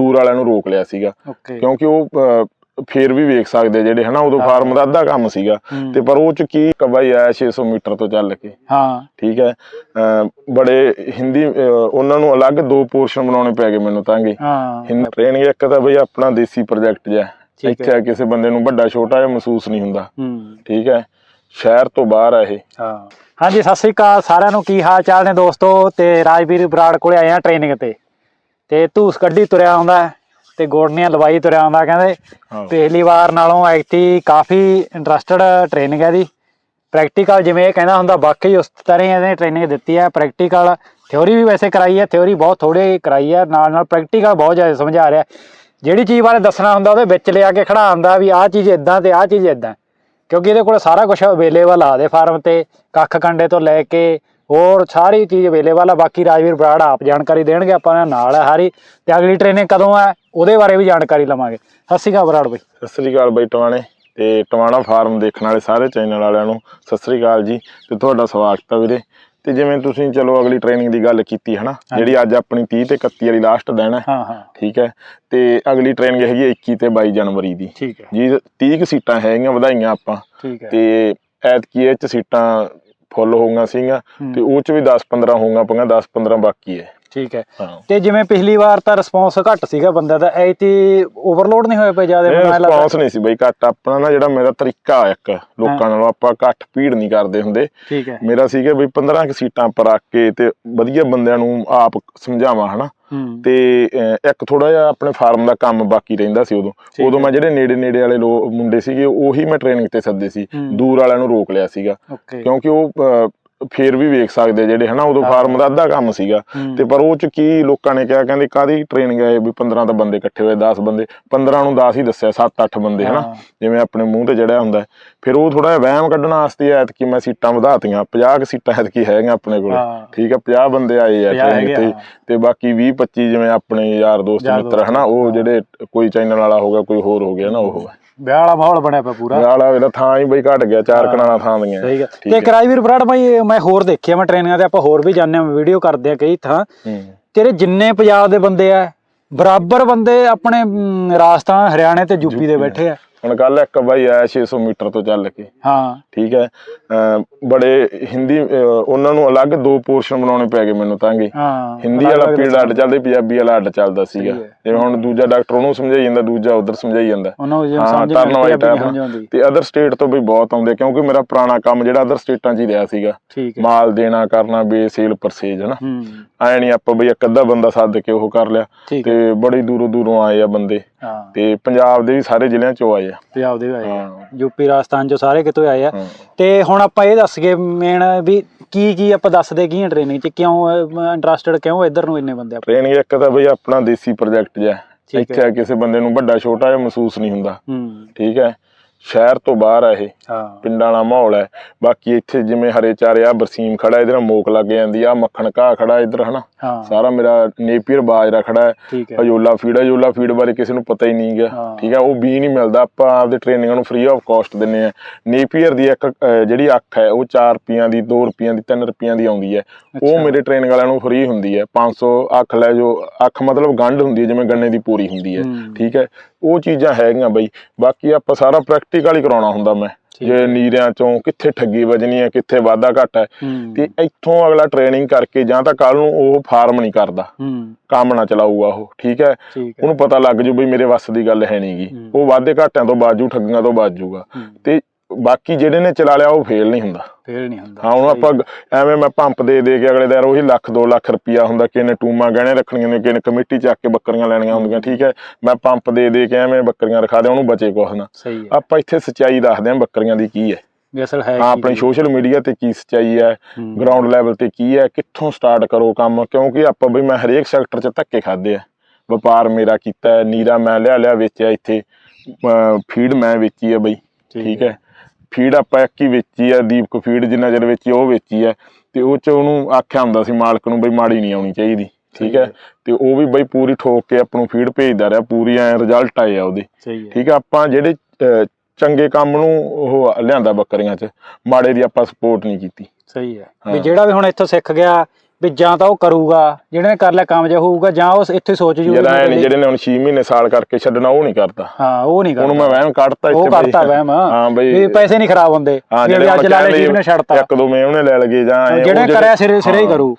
ਦੂਰ ਵਾਲਿਆਂ ਨੂੰ ਰੋਕ ਲਿਆ ਸੀਗਾ। ਕਿਉਂਕਿ ਉਹ ਫੇਰ ਵੀ ਵੇਖ ਸਕਦੇ ਜਿਹੜੇ ਹਨਾ ਉਦੋਂ। ਫਾਰਮ ਦਾ ਅੱਧਾ ਕੰਮ ਸੀਗਾ। ਤੇ ਪਰ ਉਹ ਚ ਕੀ ਕਬਾਈ ਆਇਆ 600 ਮੀਟਰ ਤੋਂ ਚੱਲ ਕੇ। ਹਾਂ। ਠੀਕ ਹੈ। ਬੜੇ ਹਿੰਦੀ ਉਹਨਾਂ ਨੂੰ ਅਲੱਗ ਦੋ ਪੋਰਸ਼ਨ ਬਣਾਉਣੇ ਪੈ ਗਏ ਮੈਨੂੰ ਤਾਂਗੇ ਹਾਂ। ਹਿੰਦੀ ਟ੍ਰੇਨਿੰਗ ਇੱਕ ਤਾਂ ਬਈ ਆਪਣਾ ਦੇਸੀ ਪ੍ਰੋਜੈਕਟ ਜਿਹਾ। ਇੱਥੇ ਆ ਕਿਸੇ ਬੰਦੇ ਨੂੰ ਵੱਡਾ ਛੋਟਾ ਜਿਹਾ ਮਹਿਸੂਸ ਨਹੀਂ ਹੁੰਦਾ। ਠੀਕ ਹੈ। ਸ਼ਹਿਰ ਤੋਂ ਬਾਹਰ ਆ ਇਹ। ਹਾਂ। ਹਾਂਜੀ ਸਤਿ ਸ੍ਰੀ ਅਕਾਲ ਸਾਰਿਆਂ ਨੂੰ। ਕੀ ਹਾਲ ਚਾਲ ਨੇ ਦੋਸਤੋ? ਤੇ ਰਾਜਵੀਰ ਬਰਾੜ ਕੋਲੇ ਆਏ ਆ ਟ੍ਰੇਨਿੰਗ ਤੇ। ਤੇ ਧੂਸ ਕੱਢੀ ਤੁਰਿਆ ਆਉਂਦਾ ਤੇ ਗੋਡਨੀਆਂ ਲਵਾਈ ਤੁਰਿਆ ਆਉਂਦਾ ਕਹਿੰਦੇ। ਪਿਛਲੀ ਵਾਰ ਨਾਲੋਂ ਐਕਟੀ ਕਾਫੀ ਇੰਟਰਸਟਡ ਟ੍ਰੇਨਿੰਗ ਹੈ ਦੀ ਪ੍ਰੈਕਟੀਕਲ ਜਿਵੇਂ ਇਹ ਕਹਿੰਦਾ ਹੁੰਦਾ ਵਾਕਈ ਉਸ ਤਰ੍ਹਾਂ ਹੀ ਇਹਨੇ ਟ੍ਰੇਨਿੰਗ ਦਿੱਤੀ ਹੈ। ਪ੍ਰੈਕਟੀਕਲ ਥਿਉਰੀ ਵੀ ਵੈਸੇ ਕਰਾਈ ਹੈ ਥਿਉਰੀ ਬਹੁਤ ਥੋੜੀ ਕਰਾਈ ਹੈ। ਨਾਲ ਨਾਲ ਪ੍ਰੈਕਟੀਕਲ ਬਹੁਤ ਜ਼ਿਆਦਾ ਸਮਝਾ ਰਿਹਾ ਜਿਹੜੀ ਚੀਜ਼ ਬਾਰੇ ਦੱਸਣਾ ਹੁੰਦਾ ਉਹਦੇ ਵਿੱਚ ਲਿਆ ਕੇ ਖੜਾ ਹੁੰਦਾ ਵੀ ਆਹ ਚੀਜ਼ ਇਦਾਂ ਤੇ ਆਹ ਚੀਜ਼ ਇਦਾਂ ਕਿਉਂਕਿ ਇਹਦੇ ਕੋਲ ਸਾਰਾ ਕੁਝ ਅਵੇਲੇਬਲ ਆ ਦੇ ਫਾਰਮ ਤੇ ਕੱਖ ਕੰਡੇ ਤੋਂ ਲੈ ਕੇ ਹੋਰ ਸਾਰੀ ਚੀਜ਼ ਅਵੇਲੇਬਲ ਆ ਬਾਕੀ ਰਾਜਵੀਰ ਬਰਾੜ ਆਪ ਜਾਣਕਾਰੀ ਦੇਣਗੇ ਆਪਾਂ ਨਾਲ ਹੈ ਸਾਰੀ ਤੇ ਅਗਲੀ ਟ੍ਰੇਨਿੰਗ ਕਦੋਂ ਹੈ ਉਹਦੇ ਬਾਰੇ ਵੀ ਜਾਣਕਾਰੀ ਲਵਾਂਗੇ। ਸਤਿ ਸ਼੍ਰੀ ਅਕਾਲ ਬਰਾੜ ਬਈ। ਸਤਿ ਸ੍ਰੀ ਅਕਾਲ ਬਈ ਟਵਾਣੇ ਤੇ ਟਵਾਣਾ ਫਾਰਮ ਦੇਖਣ ਵਾਲੇ ਸਾਰੇ ਚੈਨਲ ਵਾਲਿਆਂ ਨੂੰ ਸਤਿ ਸ੍ਰੀ ਅਕਾਲ ਜੀ ਤੇ ਤੁਹਾਡਾ ਸਵਾਗਤ ਹੈ ਵੀਰੇ। ਤੇ ਜਿਵੇਂ ਤੁਸੀਂ ਚਲੋ ਅਗਲੀ ਟ੍ਰੇਨਿੰਗ ਦੀ ਗੱਲ ਕੀਤੀ ਹਨਾ ਜਿਹੜੀ ਅੱਜ ਆਪਣੀ 30 ਤੇ 31 ਵਾਲੀ ਲਾਸਟ ਦਿਨ ਹੈ। ਹਾਂ ਹਾਂ। ਠੀਕ ਹੈ ਤੇ ਅਗਲੀ ਟ੍ਰੇਨਿੰਗ ਹੈਗੀ ਹੈ 21 ਤੇ 22 ਜਨਵਰੀ ਦੀ। ਠੀਕ ਹੈ। ਜੀ 30 ਕੁ ਸੀਟਾਂ ਹੈਗੀਆਂ ਵਧਾਈਆਂ ਆਪਾਂ। ਠੀਕ ਹੈ। ਤੇ ਐਤਕੀ ਇਹ ਚ ਸੀਟਾਂ ਫੁੱਲ ਹੋਊਗੀਆਂ ਸੀਗੀਆਂ ਹੂੰ। ਤੇ ਉਹ ਚ ਵੀ 10 15 ਹੋਊਗੀਆਂ ਪਈਆਂ 10 15 ਬਾਕੀ ਹੈ ਠੀਕ ਹੈ। ਤੇ ਜਿਵੇਂ ਪਿਛਲੀ ਵਾਰ ਤਾਂ ਰਿਸਪੌਂਸ ਘੱਟ ਸੀਗਾ ਬੰਦਾ ਦਾ ਐਤੀ ਓਵਰਲੋਡ ਨਹੀਂ ਹੋਏ ਪਏ ਜ਼ਿਆਦਾ ਇਹ ਰਿਸਪੌਂਸ ਨਹੀਂ ਸੀ ਬਈ ਘੱਟ ਆਪਣਾ ਨਾ ਜਿਹੜਾ ਮੇਰਾ ਤਰੀਕਾ ਆ ਇੱਕ ਲੋਕਾਂ ਨਾਲੋਂ ਆਪਾਂ ਘੱਟ ਭੀੜ ਨਹੀਂ ਕਰਦੇ ਹੁੰਦੇ। ਠੀਕ ਹੈ ਮੇਰਾ ਸੀਗਾ ਵੀ 15 ਕੁ ਸੀਟਾਂ ਪਰ ਰੱਖ ਕੇ ਤੇ ਵਧੀਆ ਬੰਦਿਆਂ ਨੂੰ ਆਪ ਸਮਝਾਵਾਂ ਹਨਾ? ਤੇ ਇੱਕ ਥੋੜਾ ਜਿਹਾ ਆਪਣੇ ਫਾਰਮ ਦਾ ਕੰਮ ਬਾਕੀ ਰਹਿੰਦਾ ਸੀ ਉਦੋਂ। ਉਦੋਂ। ਮੈਂ ਜਿਹੜੇ ਨੇੜੇ ਨੇੜੇ ਵਾਲੇ ਲੋ ਮੁੰਡੇ ਸੀਗੇ ਉਹੀ ਮੈਂ ਟ੍ਰੇਨਿੰਗ ਤੇ ਸੱਦੇ ਸੀ। ਦੂਰ ਵਾਲਿਆਂ ਨੂੰ ਰੋਕ ਲਿਆ ਸੀਗਾ। ਕਿਉਂਕਿ ਉਹ ਫੇਰ ਵੀ ਵੇਖ ਸਕਦੇ ਜਿਹੜੇ ਹਨਾ ਉਦੋਂ। ਫਾਰਮ ਦਾ ਅੱਧਾ ਕੰਮ ਸੀਗਾ। ਤੇ ਪਰ ਉਹ ਚ ਕੀ ਲੋਕਾਂ ਨੇ ਕਿਹਾ ਕਹਿੰਦੇ ਕਾਦੀ ਟ੍ਰੇਨਿੰਗ ਹੈ ਵੀ 15 ਤਾਂ ਬੰਦੇ ਇਕੱਠੇ ਹੋਏ 10 ਬੰਦੇ 15 ਨੂੰ 10 ਹੀ ਦੱਸਿਆ 7-8 ਬੰਦੇ ਹਨਾ। ਜਿਵੇਂ ਆਪਣੇ ਮੂੰਹ ਤੇ ਚੜਿਆ ਹੁੰਦਾ। ਫਿਰ ਉਹ ਥੋੜਾ ਜਿਹਾ ਵਹਿਮ ਕੱਢਣ ਵਾਸਤੇ ਐਤਕੀ ਮੈਂ ਸੀਟਾਂ ਵਧਾਤੀਆਂ 50 ਕੁ ਸੀਟਾਂ ਐਤਕੀ ਹੈਗੀਆਂ ਆਪਣੇ ਕੋਲ। ਠੀਕ ਹੈ 50 ਬੰਦੇ ਆਏ ਆ 50 ਟ੍ਰੇਨਿੰਗ ਤੇ ਆ। ਤੇ ਬਾਕੀ 20 25 ਜਿਵੇਂ ਆਪਣੇ ਯਾਰ ਦੋਸਤ ਮਿੱਤਰ ਹਨਾ ਉਹ। ਜਿਹੜੇ ਕੋਈ ਚੈਨਲ ਵਾਲਾ ਹੋਗਾ ਕੋਈ ਹੋਰ ਹੋ ਗਿਆ ਨਾ ਉਹ ਵਿਆਹ ਵਾਲਾ ਮਾਹੌਲ ਬਣਿਆ ਪਿਆ ਪੂਰਾ ਵਾਲਾ ਇਹਦਾ ਥਾਂ ਹੀ ਬਈ ਘਟ ਗਿਆ ਚਾਰ। ਕਨਾਲਾਂ ਥਾਂ ਦੀਆਂ ਸਹੀ ਗੱਲ ਤੇ ਹੈ। ਕਿਰਾਏਵੀਰ ਬਰਾੜ ਭਾਈ ਮੈਂ ਹੋਰ ਦੇਖਿਆ ਮੈਂ ਟ੍ਰੇਨਿੰਗਾਂ ਤੇ ਆਪਾਂ ਹੋਰ ਵੀ ਜਾਂਦੇ ਆ ਵੀਡੀਓ ਕਰਦੇ ਆ ਕਈ ਥਾਂ। ਤੇਰੇ ਜਿੰਨੇ ਪੰਜਾਬ ਦੇ ਬੰਦੇ ਆ ਬਰਾਬਰ ਬੰਦੇ ਆਪਣੇ ਰਾਜਸਥਾਨ ਹਰਿਆਣੇ ਤੇ ਯੂਪੀ ਦੇ ਬੈਠੇ ਆ ਹੁਣ ਕੱਲ ਇੱਕ ਬਾਈ ਆਇਆ 600 ਮੀਟਰ ਤੋਂ ਚੱਲ ਕੇ। ਹਾਂ। ਠੀਕ ਹੈ ਬੜੇ ਹਿੰਦੀ ਉਹਨਾਂ ਨੂੰ ਅਲੱਗ ਦੋ ਪੋਰਸ਼ਨ ਬਣਾਉਣੇ ਪੈ ਗਏ ਮੈਨੂੰ ਤਾਂਗੇ ਹਾਂ ਹਿੰਦੀ ਵਾਲਾ ਪੀੜ ਅੱਡ ਚੱਲਦਾ ਪੰਜਾਬੀ ਵਾਲਾ ਅੱਡ ਚੱਲਦਾ ਸੀਗਾ। ਹੈ। ਜਿਵੇਂ ਹੁਣ ਦੂਜਾ ਡਾਕਟਰ ਉਹਨੂੰ ਸਮਝਾਈ ਜਾਂਦਾ ਦੂਜਾ ਉਧਰ ਸਮਝਾਈ ਜਾਂਦਾ। ਉਹਨਾਂ ਨੂੰ ਜਿਵੇਂ ਹਾਂ ਸਮਝ ਟਰਨ ਨਹੀਂ ਵਾਈਟ ਆਉਂਦੀ ਤੇ ਅਦਰ ਸਟੇਟ ਤੋਂ ਵੀ ਬਹੁਤ ਆਉਂਦੇ ਕਿਉਂਕਿ ਮੇਰਾ ਪੁਰਾਣਾ ਕੰਮ ਜਿਹੜਾ ਅਦਰ ਸਟੇਟਾਂ 'ਚ ਹੀ ਰਿਹਾ ਸੀਗਾ। ਹੈ ਮਾਲ ਦੇਣਾ ਕਰਨਾ ਬੇ ਸੇਲ ਪਰਸੇਜ ਹਨਾ। ਹੂੰ। ਐ ਨਹੀਂ ਆਪਾਂ ਬਈ ਇੱਕ ਅੱਧਾ ਬੰਦਾ ਸੱਦ ਕੇ ਉਹ ਕਰ ਲਿਆ। ਹੈ ਤੇ ਬੜੀ ਦੂਰੋਂ ਦੂਰੋਂ ਆਏ ਆ ਬੰਦੇ। ਹਾਂ। ਤੇ ਪੰਜਾਬ ਦੇ ਵੀ ਸਾਰੇ ਜ਼ਿਲ੍ਹਿਆਂ 'ਚੋਂ ਆਏ ਆ ਪੰਜਾਬ ਦੇ ਵੀ ਆਏ ਆ। ਹਾਂ। ਯੂਪੀ ਰਾਜਸਥਾਨ ਚੋਂ ਸਾਰੇ ਕਿਤੋਂ ਆਏ ਆ। ਹਾਂ। ਤੇ ਹੁਣ ਆਪਾਂ ਇਹ ਦੱਸ ਗਏ ਮੇਨ ਵੀ ਕੀ ਕੀ ਆਪਾਂ ਦੱਸਦੇ ਕੀ ਟ੍ਰੇਨਿੰਗ ਚ? ਕਿਉਂ ਇੰਟਰਸਟਡ ਕਿਉਂ ਇੱਧਰ ਨੂੰ ਇੰਨੇ ਬੰਦੇ ਆ ਟ੍ਰੇਨਿੰਗ ਇੱਕ ਤਾਂ ਬਈ ਆਪਣਾ ਦੇਸੀ ਪ੍ਰੋਜੈਕਟ ਜਿਹਾ। ਠੀਕ ਹੈ। ਇੱਥੇ ਆ ਕਿਸੇ ਬੰਦੇ ਨੂੰ ਵੱਡਾ ਛੋਟਾ ਜਿਹਾ ਮਹਿਸੂਸ ਨਹੀਂ ਹੁੰਦਾ। ਹੂੰ। ਠੀਕ ਹੈ। ਸ਼ਹਿਰ ਤੋਂ ਬਾਹਰ ਆ ਇਹ। ਹਾਂ। ਪਿੰਡਾਂ ਵਾਲਾ ਮਾਹੌਲ ਹੈ। ਬਾਕੀ ਇੱਥੇ ਜਿਵੇਂ ਹਰੇ ਚਾਰੇ ਆ ਬਰਸੀਮ ਖੜਾ ਇਹਦੇ ਨਾਲ ਮੋਕ ਲੱਗ ਜਾਂਦੀ ਆ ਮੱਖਣ ਘਾਹ ਖੜਾ ਇੱਧਰ ਹਨਾ? ਹਾਂ। ਸਾਰਾ ਮੇਰਾ ਨੇਪੀਅਰ ਬਾਜਰਾ ਖੜਾ ਹੈ। ਠੀਕ ਹੈ। ਅਜੋਲਾ ਫੀਡ ਅਜੋਲਾ ਫੀਡ ਬਾਰੇ ਕਿਸੇ ਨੂੰ ਪਤਾ ਹੀ ਨਹੀਂ ਗਾ। ਹਾਂ। ਠੀਕ ਹੈ ਉਹ ਬੀ ਨਹੀਂ ਮਿਲਦਾ। ਆਪਾਂ ਆਪਦੇ ਟ੍ਰੇਨਿੰਗਾਂ ਨੂੰ ਫ੍ਰੀ ਆਫ ਕਾਸਟ ਦਿੰਨੇ ਆ ਨੇਪੀਅਰ ਦੀ ਇੱਕ ਅਹ, ਜਿਹੜੀ ਅੱਖ ਹੈ ਉਹ 4 ਰੁਪਈਆਂ ਦੀ 2 ਰੁਪਈਆਂ ਦੀ 3 ਰੁਪਈਆਂ ਦੀ ਆਉਂਦੀ ਹੈ। ਉਹ ਅੱਛਾ। ਮੇਰੇ ਟ੍ਰੇਨਿੰਗ ਵਾਲਿਆਂ ਨੂੰ ਫ੍ਰੀ ਹੁੰਦੀ ਹੈ। 500 ਅੱਖ ਲੈ ਜੋ ਅੱਖ ਮਤਲਬ ਗੰਢ ਹੁੰਦੀ ਹੈ ਜਿਵੇਂ ਗੰਨੇ ਦੀ ਪੂਰੀ ਹੁੰਦੀ ਹੈ। ਹੂੰ। ਠੀਕ ਹੈ ਉਹ ਚੀਜ਼ਾਂ ਹੈਗੀਆਂ ਬਈ। ਬਾਕੀ ਆਪਾਂ ਸਾਰਾ ਪ੍ਰੈਕਟੀਕਲ ਹੀ ਕਰਾਉਣਾ ਹੁੰਦਾ ਮੈਂ। ਜੇ ਨੀਰਿਆਂ ਚੋਂ ਕਿੱਥੇ ਠੱਗੀ ਵੱਜਣੀ ਹੈ ਕਿੱਥੇ ਵਾਧਾ ਘਟ ਹੈ। ਤੇ ਇੱਥੋਂ ਅਗਲਾ ਟ੍ਰੇਨਿੰਗ ਕਰਕੇ ਜਾਂ ਤਾਂ ਕੱਲ ਨੂੰ ਉਹ ਫਾਰਮ ਨਹੀਂ ਕਰਦਾ। ਕੰਮ ਨਾ ਚਲਾਊਗਾ ਉਹ ਠੀਕ ਹੈ? ਉਹਨੂੰ ਪਤਾ ਲੱਗ ਜੂ ਬਈ ਮੇਰੇ ਵੱਸ ਦੀ ਗੱਲ ਹੈ ਨਹੀਂਗੀ। ਉਹ ਵਾਧੇ ਘਾਟਿਆਂ ਤੋਂ ਬਾਜੂ ਠੱਗੀਆਂ ਤੋਂ ਬਾਜੂਗਾ। ਤੇ ਬਾਕੀ ਜਿਹੜੇ ਨੇ ਚਲਾ ਲਿਆ ਉਹ ਫੇਲ ਨਹੀਂ ਹੁੰਦਾ। ਫੇਲ ਨਹੀਂ ਹੁੰਦਾ। ਹਾਂ ਹੁਣ ਆਪਾਂ ਐਵੇਂ ਮੈਂ ਪੰਪ ਦੇ ਦੇ ਕੇ ਅਗਲੇ ਦਿਨ ਉਹੀ ਲੱਖ 2 ਲੱਖ ਰੁਪਿਆ ਹੁੰਦਾ ਕਿਸੇ ਨੇ ਟੂਮਾਂ ਗਹਿਣੇ ਰੱਖਣੀਆਂ ਨੇ ਕਿਸੇ ਨੇ ਕਮੇਟੀ ਚੱਕ ਕੇ ਬੱਕਰੀਆਂ ਲੈਣੀਆਂ ਹੁੰਦੀਆਂ ਠੀਕ ਹੈ? ਮੈਂ ਪੰਪ ਦੇ ਦੇ ਕੇ ਐਵੇਂ ਬੱਕਰੀਆਂ ਰਖਾ ਦੇ ਉਹਨੂੰ ਬਚੇ ਕੁਛ ਨਾ। ਹੈ। ਆਪਾਂ ਇੱਥੇ ਸੱਚਾਈ ਦੱਸਦੇ ਆਂ ਬੱਕਰੀਆਂ ਦੀ ਕੀ ਹੈ। ਵੀ ਅਸਲ ਹੈ ਹਾਂ ਕੀ ਆਪਣੀ। ਸੋਸ਼ਲ ਮੀਡੀਆ ਤੇ ਕੀ ਸੱਚਾਈ ਹੈ ਹੂੰ। ਗਰਾਊਂਡ ਲੈਵਲ ਤੇ ਕੀ ਹੈ ਕਿੱਥੋਂ ਸਟਾਰਟ ਕਰੋ ਕੰਮ ਕਿਉਂਕਿ ਆਪਾਂ ਬਈ ਮੈਂ ਹਰੇਕ ਸੈਕਟਰ 'ਚ ਧੱਕੇ ਖਾਦੇ ਆ। ਵਪਾਰ ਮੇਰਾ ਕੀਤਾ ਹੈ ਨੀਰਾ ਮੈਂ ਲਿਆ ਲਿਆ ਵੇਚਿਆ ਇੱਥੇ ਫੀਡ ਮੈਂ ਵੇਚੀ ਹੈ ਬਈ ਠੀਕ ਹੈ? ਫੀਡ ਆਪਾਂ ਇੱਕ ਹੀ ਵੇਚੀ ਹੈ ਦੀਪਕ ਫੀਡ ਜਿੰਨਾ ਚਿਰ ਵੇਚੀ ਉਹ ਵੇਚੀ ਹੈ ਤੇ ਉਹ ਚ ਉਹਨੂੰ ਆਖਿਆ ਹੁੰਦਾ ਸੀ ਮਾਲਕ ਨੂੰ ਬਈ ਮਾੜੀ ਨਹੀਂ ਆਉਣੀ ਚਾਹੀਦੀ ਠੀਕ ਹੈ? ਤੇ ਉਹ ਵੀ ਬਈ ਪੂਰੀ ਠੋਕ ਕੇ ਆਪਾਂ ਨੂੰ ਫੀਡ ਭੇਜਦਾ ਰਿਹਾ ਪੂਰੀ ਐ ਰਿਜ਼ਲਟ ਆਏ ਆ ਉਹਦੇ। ਠੀਕ ਹੈ ਆਪਾਂ ਜਿਹੜੇ ਚੰਗੇ ਕੰਮ ਨੂੰ ਉਹ ਲਿਆਂਦਾ ਬੱਕਰੀਆਂ 'ਚ ਮਾੜੇ ਦੀ ਆਪਾਂ ਸਪੋਰਟ ਨਹੀਂ ਕੀਤੀ। ਸਹੀ ਹਾਂ। ਵੀ ਜਿਹੜਾ ਵੀ ਹੁਣ ਇੱਥੋਂ ਸਿੱਖ ਗਿਆ ਵੀ ਜਾਂ ਤਾਂ ਉਹ ਕਰੂਗਾ ਜਿਹੜੇ ਨੇ ਕਰ ਲਿਆ ਕਾਮਯਾਬ ਹੋਊਗਾ ਜਾਂ ਉਹ ਇੱਥੇ ਸੋਚ ਜੂ ਜਿਹੜਾ ਨਹੀਂ ਜਿਹੜੇ ਨੇ ਹੁਣ 6 ਮਹੀਨੇ ਸਾਲ ਕਰਕੇ ਛੱਡਣਾ ਉਹ ਨਹੀਂ ਕਰਦਾ। ਹਾਂ ਉਹ ਨਹੀਂ ਕਰਦਾ। ਮੈਂ ਵਹਿਮ ਕੱਢਤਾ ਉਹ ਇੱਥੇ ਬਈ। ਕਰਤਾ ਵਹਿਮ। ਹਾਂ ਬਈ। ਵੀ ਪੈਸੇ ਨਹੀਂ ਖਰਾਬ ਹੁੰਦੇ। ਵੀ ਜਿਹੜੇ ਅੱਜ ਲਾ ਲੈ ਜੀ ਨੇ ਛੱਡਤਾ। ਇੱਕ ਦੋ ਮੇ ਉਹਨੇ ਲੈ ਲਗੇ ਜਾਂ ਉਹ ਜਿਹੜੇ ਕਰਿਆ ਸਿਰੇ ਸਿਰੇ ਹਾਂ। ਕਰੂ।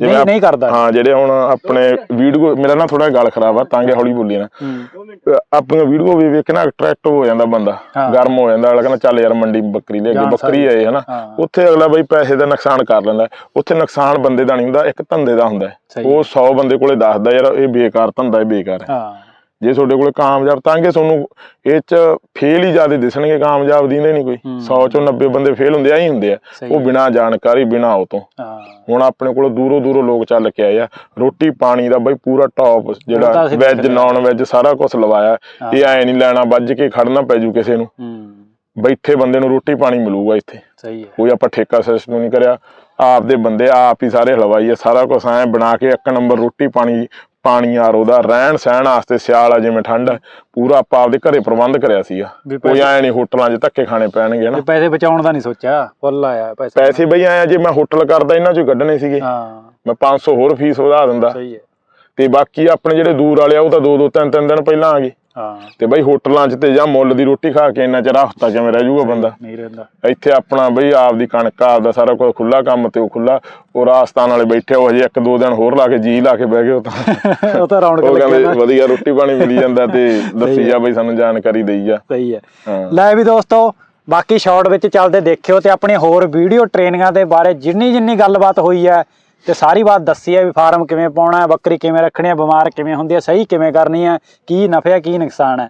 ਜਿਵੇਂ ਨਹੀਂ ਕਰਦਾ। ਹਾਂ ਜਿਹੜੇ ਹੁਣ ਆਪਣੇ ਵੀਡੀਓ ਮੇਰਾ ਨਾ ਥੋੜਾ ਗਲ ਖਰਾਬ ਆ ਤਾਂ ਕਿ ਹੌਲੀ ਬੋਲੀ ਨਾ। ਹੂੰ। ਆਪਣੀਆਂ ਵੀਡੀਓ ਵੇਖ ਵੇਖ ਕੇ ਨਾ ਅਟਰੈਕਟ ਹੋ ਜਾਂਦਾ ਬੰਦਾ। ਹਾਂ। ਗਰਮ ਹੋ ਜਾਂਦਾ ਅਗਲਾ ਕਹਿੰਦਾ ਚੱਲ ਯਾਰ ਮੰਡੀ ਬੱਕਰੀ ਲੈ ਕੇ ਬੱਕਰੀ ਆਏ ਹਨਾ। ਹਾਂ। ਉੱਥੇ ਅਗਲਾ ਬਈ ਪੈਸੇ ਦਾ ਨੁਕਸਾਨ ਕਰ ਲੈਂਦਾ। ਉੱਥੇ ਨੁਕਸਾਨ ਬੰਦੇ ਦਾ ਨਹੀਂ ਹੁੰਦਾ ਇੱਕ ਧੰਦੇ ਦਾ ਹੁੰਦਾ। ਹੈ। ਉਹ 100 ਬੰਦੇ ਕੋਲੇ ਦੱਸਦਾ ਯਾਰ ਇਹ ਬੇਕਾਰ ਧੰਦਾ ਇਹ ਬੇਕਾਰ ਹੈ। ਹਾਂ। ਜੇ ਤੁਹਾਡੇ ਕੋਲੇ ਕਾਮਯਾਬ ਤਾਂਗੇ ਤੁਹਾਨੂੰ ਇਹ ਚ ਫੇਲ ਹੀ ਜ਼ਿਆਦਾ ਦਿਸਣਗੇ ਕਾਮਯਾਬ ਦੀਂਦੇ ਨਹੀਂ ਕੋਈ। ਹੂੰ। 100 ਚੋਂ 90 ਬੰਦੇ ਫੇਲ ਹੁੰਦੇ ਆ ਹੀ ਹੁੰਦੇ ਆ। ਉਹ ਬਿਨਾਂ ਜਾਣਕਾਰੀ ਬਿਨਾਂ ਉਹ ਤੋਂ। ਹੁਣ ਆਪਣੇ ਕੋਲ ਦੂਰੋਂ ਦੂਰੋਂ ਲੋਕ ਚੱਲ ਕੇ ਆਏ ਆ। ਰੋਟੀ ਪਾਣੀ ਦਾ ਬਈ ਪੂਰਾ ਟੌਪ ਜਿਹੜਾ ਤਾਂ ਵੈਜ ਨਾਨ ਵੈਜ ਸਾਰਾ ਕੁਝ ਲਵਾਇਆ। ਇਹ ਐ ਨਹੀਂ ਲੈਣਾ ਵੱਜ ਕੇ ਖੜਨਾ ਪੈ ਜੂ ਕਿਸੇ ਨੂੰ। ਬੈਠੇ ਬੰਦੇ ਨੂੰ ਰੋਟੀ ਪਾਣੀ ਮਿਲੂਗਾ ਇੱਥੇ। ਸਹੀ ਹੈ। ਕੋਈ ਆਪਾਂ ਠੇਕਾ ਸਿਸਟਮ ਨਹੀਂ ਕਰਿਆ। ਆਪ ਦੇ ਬੰਦੇ ਆਪ ਹੀ ਸਾਰੇ ਹਲਵਾਈ ਆ ਸਾਰਾ ਕੁਝ ਐ ਬਣਾ ਕੇ ਇੱਕ ਨੰਬਰ ਰੋਟੀ ਪਾਣੀ ਪਾਣੀ ਆਰੋ ਦਾ ਰਹਿਣ ਸਹਿਣ ਵਾਸਤੇ ਸਿਆਲ ਆ ਜਿਵੇਂ ਠੰਡ ਆ, ਪੂਰਾ ਆਪਾਂ ਆਪਦੇ ਘਰੇ ਪ੍ਰਬੰਧ ਕਰਿਆ ਸੀਗਾ। ਵੀ ਕੋਈ ਐ ਨਹੀਂ ਹੋਟਲਾਂ 'ਚ ਧੱਕੇ ਖਾਣੇ ਪੈਣਗੇ ਨਾ। ਪੈਸੇ ਬਚਾਉਣ ਦਾ ਨਹੀਂ ਸੋਚਿਆ ਫੁੱਲ ਆਇਆ ਪੈਸੇ ਪੈਸੇ ਬਈ ਐ ਜੇ ਮੈਂ ਹੋਟਲ ਕਰਦਾ ਇਹਨਾਂ 'ਚੋਂ ਕੱਢਣੇ ਸੀਗੇ। ਹਾਂ। ਮੈਂ 500 ਹੋਰ ਫੀਸ ਵਧਾ ਦਿੰਦਾ। ਸਹੀ ਹੈ। ਤੇ ਬਾਕੀ ਆਪਣੇ ਜਿਹੜੇ ਦੂਰ ਵਾਲੇ ਆ ਉਹ ਤਾਂ ਦੋ ਦੋ ਤਿੰਨ ਤਿੰਨ ਦਿਨ ਪਹਿਲਾਂ ਆ ਗਏ। ਹਾਂ। ਤੇ ਬਈ ਹੋਟਲਾਂ 'ਚ ਤੇ ਜਾਂ ਮੁੱਲ ਦੀ ਰੋਟੀ ਖਾ ਕੇ ਇੰਨਾ ਚਿਰ ਹਫਤਾ ਕਿਵੇਂ ਰਹਿ ਜਾਊਗਾ ਬੰਦਾ? ਨਹੀਂ ਰਹਿੰਦਾ। ਇੱਥੇ ਆਪਣਾ ਬਈ ਆਪਦੀ ਕਣਕ ਆਪਦਾ ਸਾਰਾ ਕੁਝ ਖੁੱਲਾ ਕੰਮ ਤੇ ਉਹ ਖੁੱਲਾ ਉਹ ਰਾਜਸਥਾਨ ਵਾਲੇ ਬੈਠੇ ਉਹ ਹਜੇ ਇੱਕ ਦੋ ਦਿਨ ਹੋਰ ਲਾ ਕੇ ਜੀ ਲਾ ਕੇ ਬਹਿ ਗਏ ਉਹ ਤਾਂ। ਉਹ ਤਾਂ ਰੌਣਕ ਵਧੀਆ ਰੋਟੀ ਪਾਣੀ ਮਿਲੀ ਜਾਂਦਾ ਤੇ ਦੱਸੀ ਜਾ ਬਈ ਸਾਨੂੰ ਜਾਣਕਾਰੀ ਦੇਈ ਜਾ। ਸਹੀ ਹੈ। ਹਾਂ। ਲੈ ਵੀ ਦੋਸਤੋ ਬਾਕੀ ਸ਼ਾਰਟ ਵਿੱਚ ਚੱਲਦੇ ਦੇਖਿਓ ਤੇ ਆਪਣੀ ਹੋਰ ਵੀਡੀਓ ਟ੍ਰੇਨਿੰਗਾਂ ਦੇ ਬਾਰੇ ਜਿੰਨੀ ਜਿੰਨੀ ਗੱਲਬਾਤ ਹੋਈ ਹੈ ਤੇ ਸਾਰੀ ਬਾਤ ਦੱਸੀ ਹੈ ਵੀ ਫਾਰਮ ਕਿਵੇਂ ਪਾਉਣਾ ਹੈ, ਬੱਕਰੀ ਕਿਵੇਂ ਰੱਖਣੀ ਹੈ, ਬਿਮਾਰ ਕਿਵੇਂ ਹੁੰਦੀ ਹੈ, ਸਹੀ ਕਿਵੇਂ ਕਰਨੀ ਹੈ, ਕੀ ਨਫਾ ਕੀ ਨੁਕਸਾਨ ਹੈ।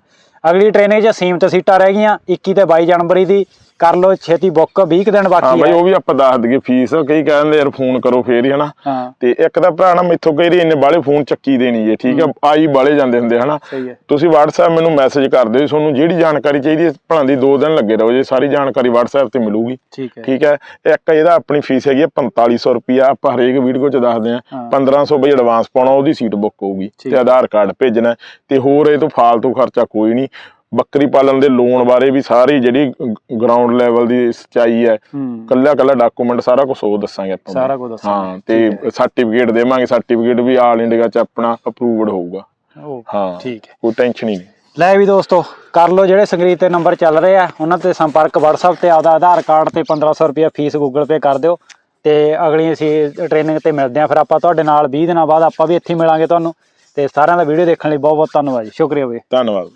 ਅਗਲੀ ਟ੍ਰੇਨਿੰਗ 'ਚ ਸੀਮਤ ਸੀਟਾਂ ਰਹਿ ਗਈਆਂ 21 ਤੇ 22 ਜਨਵਰੀ ਦੀ। ਕਰ ਲਓ ਛੇਤੀ ਬੁੱਕ 20 ਕੁ ਦਿਨ ਹਾਂ ਬਾਕੀ ਬਈ ਹੈ। ਉਹ ਵੀ ਆਪਾਂ ਦੱਸ ਦਈਏ ਫੀਸ ਕਈ ਕਹਿੰਦੇ ਯਾਰ ਫੋਨ ਕਰੋ ਫੇਰ ਹੀ ਹਨਾ? ਹਾਂ। ਤੇ ਇੱਕ ਤਾਂ ਭਰਾ ਨਾ ਮੈਥੋਂ ਵਾਰੀ ਇੰਨੇ ਬਾਲੇ ਫੋਨ ਚੱਕੀ ਦੇ ਨਹੀਂ ਜੇ ਠੀਕ ਆ? ਆਈ ਬਾਲੇ ਜਾਂਦੇ ਹੁੰਦੇ ਹਨਾ? ਸਹੀ ਹੈ। ਤੁਸੀਂ WhatsApp ਮੈਨੂੰ ਮੈਸੇਜ ਕਰ ਦਿਓ ਤੁਹਾਨੂੰ ਜਿਹੜੀ ਜਾਣਕਾਰੀ ਚਾਹੀਦੀ ਹੈ ਭਲਾਂ ਦੀ 2 ਦਿਨ ਲੱਗੇ ਰਹੋ ਜੇ ਸਾਰੀ ਜਾਣਕਾਰੀ WhatsApp ਤੇ ਮਿਲੂਗੀ। ਠੀਕ ਹੈ। ਠੀਕ ਹੈ? ਇੱਕ ਇਹਦਾ ਆਪਣੀ ਫੀਸ ਹੈਗੀ ਹੈ 4500 ਰੁਪਿਆ ਆਪਾਂ ਹਰੇਕ ਵੀਡੀਓ 'ਚ ਦੱਸਦੇ ਆ ਹਾਂ। 1500 ਬਈ ਐਡਵਾਂਸ ਪਾਉਣਾ ਉਹਦੀ ਸੀਟ ਬੁੱਕ ਹੋਊਗੀ ਠੀਕ ਤੇ ਆਧਾਰ ਕਾਰਡ ਭੇਜਣਾ ਹੈ ਤੇ ਹੋਰ ਇਹ ਤੋਂ ਫਾਲਤੂ ਖਰਚਾ ਕੋਈ ਨਹੀਂ। ਬੱਕਰੀ ਪਾਲਣ ਦੇ ਲੋਨ ਬਾਰੇ ਵੀ ਸਾਰੀ ਜਿਹੜੀ ਗਰਾਊਂਡ ਲੈਵਲ ਦੀ ਸਚਾਈ ਹੈ ਕੱਲਾ ਕੱਲਾ ਡਾਕੂਮੈਂਟ ਸਾਰਾ ਕੁਝ ਉਹ ਦੱਸਾਂਗੇ ਆਪਾਂ ਸਾਰਾ ਕੁਝ ਦੱਸਾਂਗੇ। ਹਾਂ ਤੇ ਸਰਟੀਫਿਕੇਟ ਦੇਵਾਂਗੇ ਸਰਟੀਫਿਕੇਟ ਵੀ ਆਲ ਇੰਡੀਆ 'ਚ ਆਪਣਾ ਅਪਰੂਵਡ ਹੋਊਗਾ। ਹਾਂ ਠੀਕ ਹੈ। ਕੋਈ ਟੈਨਸ਼ਨ ਹੀ ਨਹੀਂ। ਲੈ ਵੀ ਦੋਸਤੋ ਕਰ ਲਓ ਜਿਹੜੇ ਸੰਗਰੀਤ ਤੇ ਨੰਬਰ ਚੱਲ ਰਹੇ ਆ ਉਹਨਾਂ ਤੇ ਸੰਪਰਕ WhatsApp ਤੇ ਆਪਦਾ ਆਧਾਰ ਕਾਰਡ ਤੇ 1500 ਰੁਪਏ ਫੀਸ Google Pay ਕਰ ਦਿਓ ਤੇ ਅਗਲੀ ਅਸੀਂ ਟ੍ਰੇਨਿੰਗ ਤੇ ਮਿਲਦੇ ਆ ਫਿਰ ਆਪਾਂ ਤੁਹਾਡੇ ਨਾਲ 20 ਦਿਨਾਂ ਬਾਅਦ ਆਪਾਂ ਵੀ ਇੱਥੇ ਮਿਲਾਂਗੇ ਤੁਹਾਨੂੰ ਤੇ ਸਾਰਿਆਂ ਦਾ ਵੀਡੀਓ ਦੇਖਣ ਲਈ ਬਹੁਤ ਬਹੁਤ ਧੰਨਵਾਦ ਜੀ। ਸ਼ੁਕਰੀਆ ਬਈ। ਧੰਨਵਾਦ।